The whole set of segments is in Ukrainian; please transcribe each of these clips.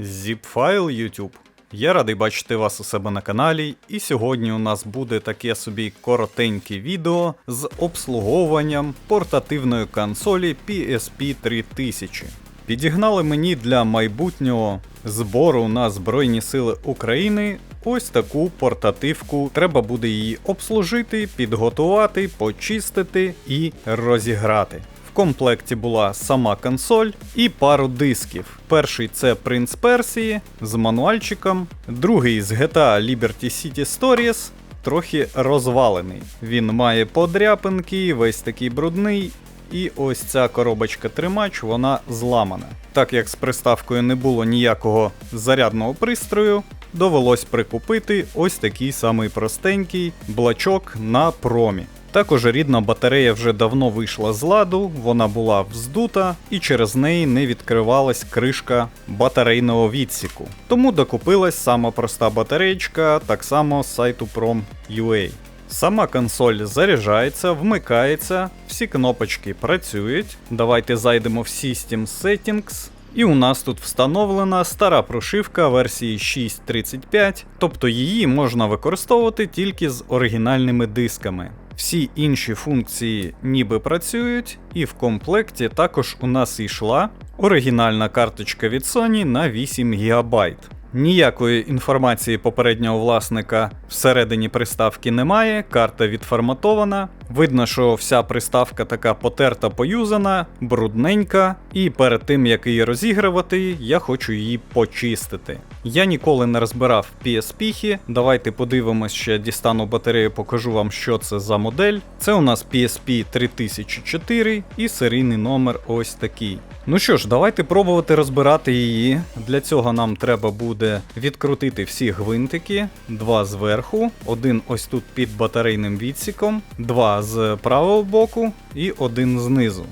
Zipfile YouTube. Я радий бачити вас у себе на каналі, і сьогодні у нас буде таке собі коротеньке відео з обслуговуванням портативної консолі PSP 3000. Підігнали мені для майбутнього збору на Збройні Сили України ось таку портативку. Треба буде її обслужити, підготувати, почистити і розіграти. В комплекті була сама консоль і пару дисків. Перший це Принц Персії з мануальчиком, другий з GTA Liberty City Stories, трохи розвалений. Він має подряпинки, весь такий брудний. І ось ця коробочка тримач, вона зламана. Так як з приставкою не було ніякого зарядного пристрою, довелось прикупити ось такий самий простенький блачок на промі. Також рідна батарея вже давно вийшла з ладу, вона була вздута і через неї не відкривалась кришка батарейного відсіку. Тому докупилась сама проста батареєчка, так само з сайту Prom.ua. Сама консоль заряджається, вмикається, всі кнопочки працюють. Давайте зайдемо в System Settings. І у нас тут встановлена стара прошивка версії 6.35, тобто її можна використовувати тільки з оригінальними дисками. Всі інші функції ніби працюють, і в комплекті також у нас йшла оригінальна карточка від Sony на 8 ГБ. Ніякої інформації попереднього власника всередині приставки немає, карта відформатована. Видно, що вся приставка така потерта поюзана, брудненька, і перед тим як її розігрувати, я хочу її почистити. Я ніколи не розбирав PSP. Давайте подивимось, ще дістану батарею, покажу вам, що це за модель. Це у нас PSP 3004 і серійний номер ось такий. Ну що ж, давайте пробувати розбирати її. Для цього нам треба буде відкрутити всі гвинтики, два зверху, один ось тут під батарейним відсіком, два з правого боку і один знизу.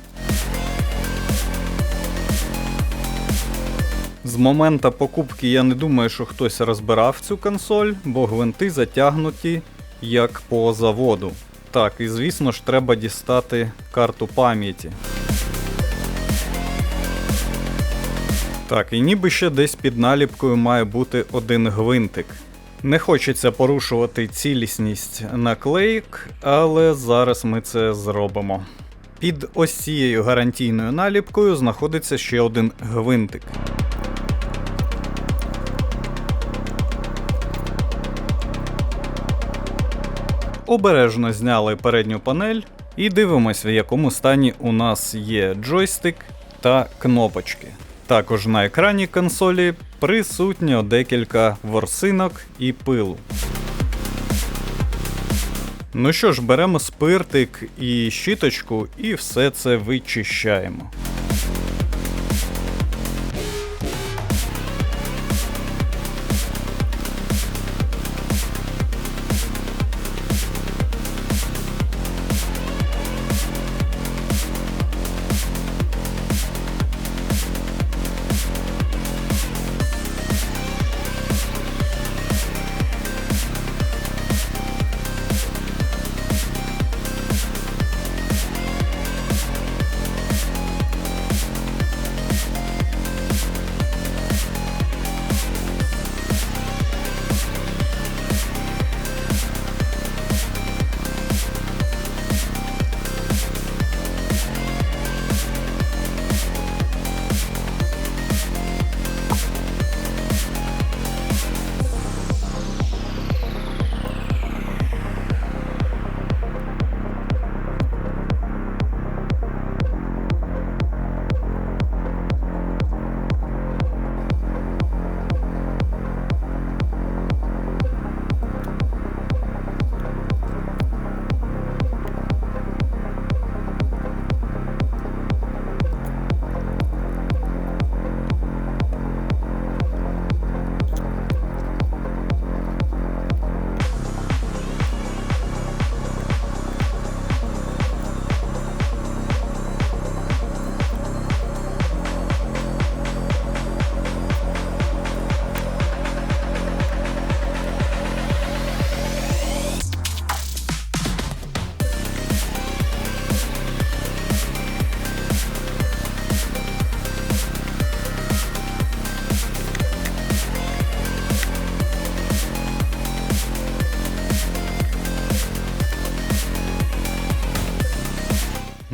З моменту покупки я не думаю, що хтось розбирав цю консоль, бо гвинти затягнуті як по заводу. Так, і звісно ж треба дістати карту пам'яті. Так, і ніби ще десь під наліпкою має бути один гвинтик. Не хочеться порушувати цілісність наклейк, але зараз ми це зробимо. Під ось цією гарантійною наліпкою знаходиться ще один гвинтик. Обережно зняли передню панель і дивимося, в якому стані у нас є джойстик та кнопочки. Також на екрані консолі присутньо декілька ворсинок і пилу. Ну що ж, беремо спиртик і щіточку і все це вичищаємо.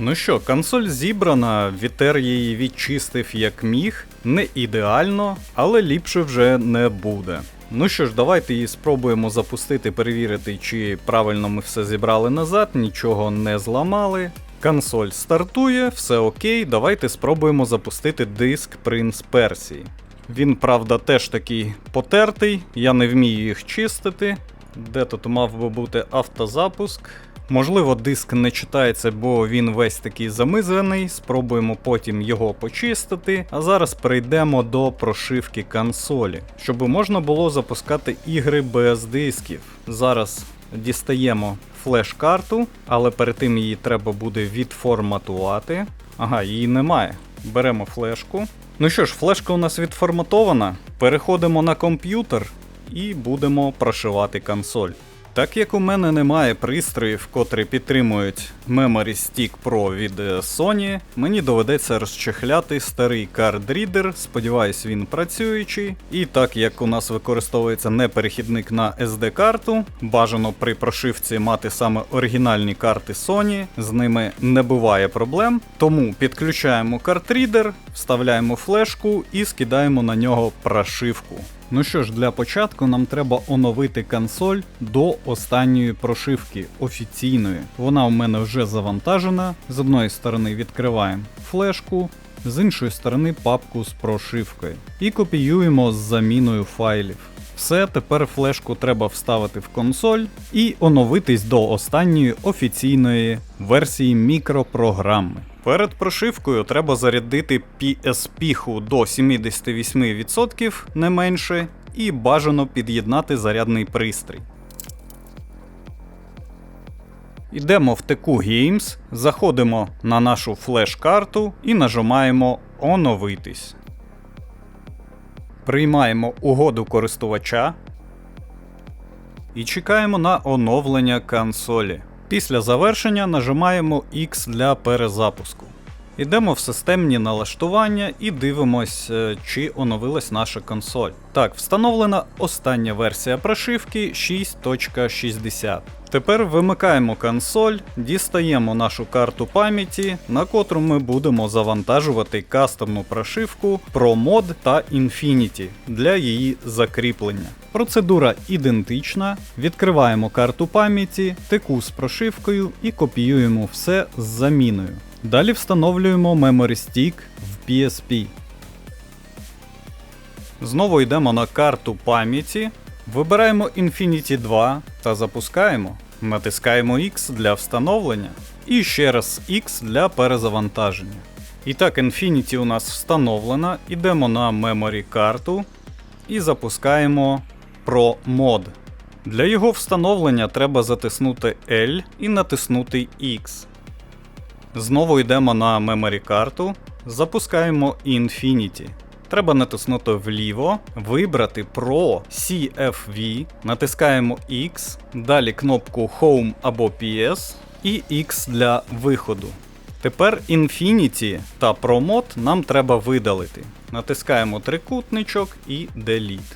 Ну що, консоль зібрана, вітер її відчистив як міг. Не ідеально, але ліпше вже не буде. Ну що ж, давайте її спробуємо запустити, перевірити, чи правильно ми все зібрали назад, нічого не зламали. Консоль стартує, все окей. Давайте спробуємо запустити диск Prince Persia. Він, правда, теж такий потертий, я не вмію їх чистити. Де тут мав би бути автозапуск? Можливо, диск не читається, бо він весь такий замизаний. Спробуємо потім його почистити. А зараз перейдемо до прошивки консолі, щоб можна було запускати ігри без дисків. Зараз дістаємо флеш-карту, але перед тим її треба буде відформатувати. Ага, її немає. Беремо флешку. Ну що ж, флешка у нас відформатована. Переходимо на комп'ютер і будемо прошивати консоль. Так як у мене немає пристроїв, котрі підтримують Memory Stick Pro від е, Sony, мені доведеться розчехляти старий кардрідер, сподіваюсь, він працюючий. І так як у нас використовується не перехідник на SD-карту, бажано при прошивці мати саме оригінальні карти Sony, з ними не буває проблем. Тому підключаємо картрідер, вставляємо флешку і скидаємо на нього прошивку. Ну що ж, для початку нам треба оновити консоль до останньої прошивки офіційної. Вона у мене вже завантажена. З одної сторони відкриваємо флешку, з іншої сторони папку з прошивкою. І копіюємо з заміною файлів. Все, тепер флешку треба вставити в консоль і оновитись до останньої офіційної версії мікропрограми. Перед прошивкою треба зарядити PSP до 78% не менше, і бажано під'єднати зарядний пристрій. Йдемо в TQ Games, заходимо на нашу флеш-карту і нажимаємо Оновитись. Приймаємо угоду користувача і чекаємо на оновлення консолі. Після завершення нажимаємо X для перезапуску. Йдемо в системні налаштування і дивимось, е, чи оновилась наша консоль. Так, встановлена остання версія прошивки 6.60. Тепер вимикаємо консоль, дістаємо нашу карту пам'яті, на котру ми будемо завантажувати кастомну прошивку ProMod та Infinity для її закріплення. Процедура ідентична. Відкриваємо карту пам'яті, теку з прошивкою і копіюємо все з заміною. Далі встановлюємо Memory Stick в PSP. Знову йдемо на карту пам'яті, вибираємо Infinity 2 та запускаємо. Натискаємо X для встановлення і ще раз X для перезавантаження. І так, Infinity у нас встановлена. Йдемо на Memory карту і запускаємо Pro Mod. Для його встановлення треба затиснути L і натиснути X. Знову йдемо на Memory карту, запускаємо Infinity. Треба натиснути вліво, вибрати Pro CFV, натискаємо X, далі кнопку Home або PS і X для виходу. Тепер Infinity та ProMod нам треба видалити. Натискаємо трикутничок і Delete.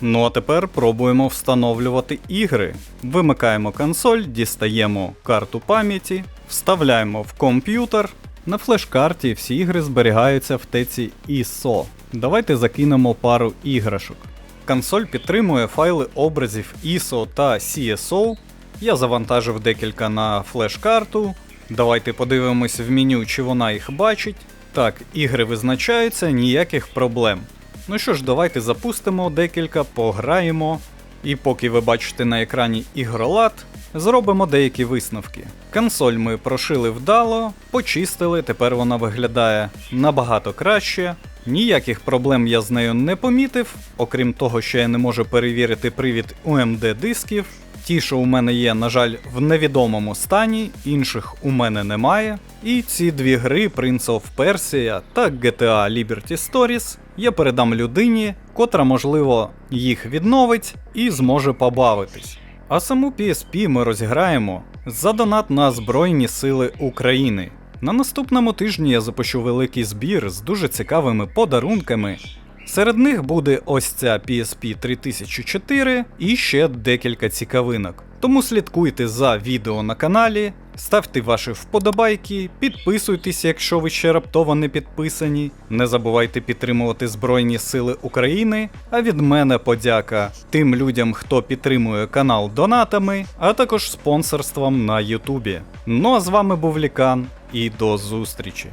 Ну а тепер пробуємо встановлювати ігри. Вимикаємо консоль, дістаємо карту пам'яті, вставляємо в комп'ютер. На флеш-карті всі ігри зберігаються в теці ISO. Давайте закинемо пару іграшок. Консоль підтримує файли образів ISO та CSO. Я завантажив декілька на флеш-карту. Давайте подивимось в меню, чи вона їх бачить. Так, ігри визначаються, ніяких проблем. Ну що ж, давайте запустимо декілька, пограємо. І поки ви бачите на екрані ігролад, зробимо деякі висновки. Консоль ми прошили вдало, почистили, тепер вона виглядає набагато краще. Ніяких проблем я з нею не помітив, окрім того, що я не можу перевірити привід UMD дисків. Ті, що у мене є, на жаль, в невідомому стані, інших у мене немає. І ці дві гри Prince of Persia та GTA Liberty Stories я передам людині, котра, можливо, їх відновить і зможе побавитись. А саму PSP ми розіграємо за донат на Збройні Сили України. На наступному тижні я запущу великий збір з дуже цікавими подарунками. Серед них буде ось ця PSP 3004 і ще декілька цікавинок. Тому слідкуйте за відео на каналі, ставте ваші вподобайки, підписуйтесь, якщо ви ще раптово не підписані. Не забувайте підтримувати Збройні Сили України. А від мене подяка тим людям, хто підтримує канал донатами, а також спонсорством на Ютубі. Ну а з вами був Лікан і до зустрічі.